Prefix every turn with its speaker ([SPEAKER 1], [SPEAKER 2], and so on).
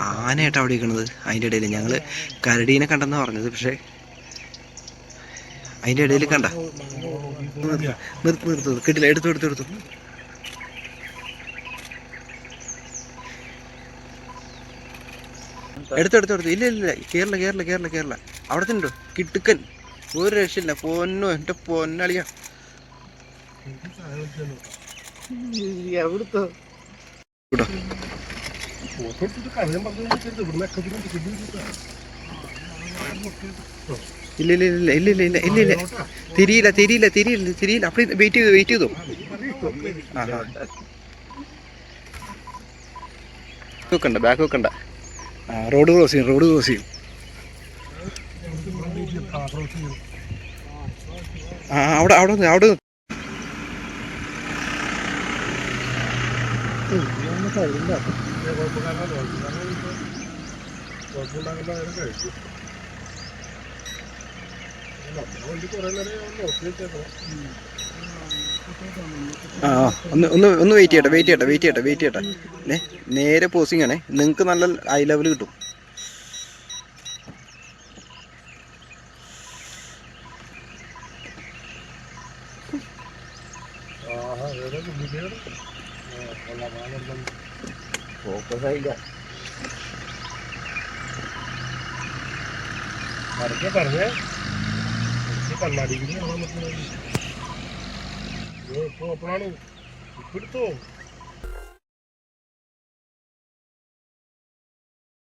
[SPEAKER 1] ആനയായിട്ട് അവിടെ ഇരിക്കണത് അതിന്റെ ഇടയിൽ ഞങ്ങൾ കരടീനെ കണ്ടെന്ന് പറഞ്ഞത്. പക്ഷേ അതിന്റെ ഇടയിൽ കണ്ട. നിർത്ത് നിർത്ത് കിട്ടില്ല. എടുത്തു എടുത്തു എടുത്തു. എടുത്തു എടുത്തു ഇല്ല ഇല്ല കേരള കേരള കേരള കേരള അവിടെ തന്നെ കിട്ടുക്കൻ ഒരു രക്ഷയില്ല. പൊന്നോ എന്റെ പൊന്നളിയ. എവിടുത്തോ. കേട്ടോ ഇല്ല ഇല്ല ഇല്ല ഇല്ല ഇല്ല ഇല്ല ഇല്ല ഇല്ല തിരിയില്ല തിരിയില്ല തിരിയില്ല തിരിയില്ല അപ്പം വെയിറ്റ് ചെയ്തു വെയിറ്റ് ചെയ്തു ആ വെക്കണ്ട ബാക്ക് വെക്കണ്ട റോഡ് ക്രോസ് ചെയ്യും റോഡ് ക്രോസ് ചെയ്യും ആ അവിടെ അവിടെ നിന്ന് ആ ഒന്ന് ഒന്ന് ഒന്ന് വെയിറ്റ് ചെയ്യട്ടെ വെയിറ്റ് ചെയ്യട്ടെ വെയിറ്റ് ചെയ്യട്ടെ വെയിറ്റ് ചെയ്യട്ടെ. ഏ നേരെ പോസിംഗ് ആണേ. നിങ്ങൾക്ക് നല്ല ഹൈ ലെവൽ കിട്ടും. ഫോക്കസ് ആയില്ല
[SPEAKER 2] പരക്കെ പറഞ്ഞേ. കണ്ണാടി കൂടി കാണാൻ പറ്റുന്നത് ഇപ്പോൾ ഓപ്പണാണ് ഇപ്പം എടുത്തോ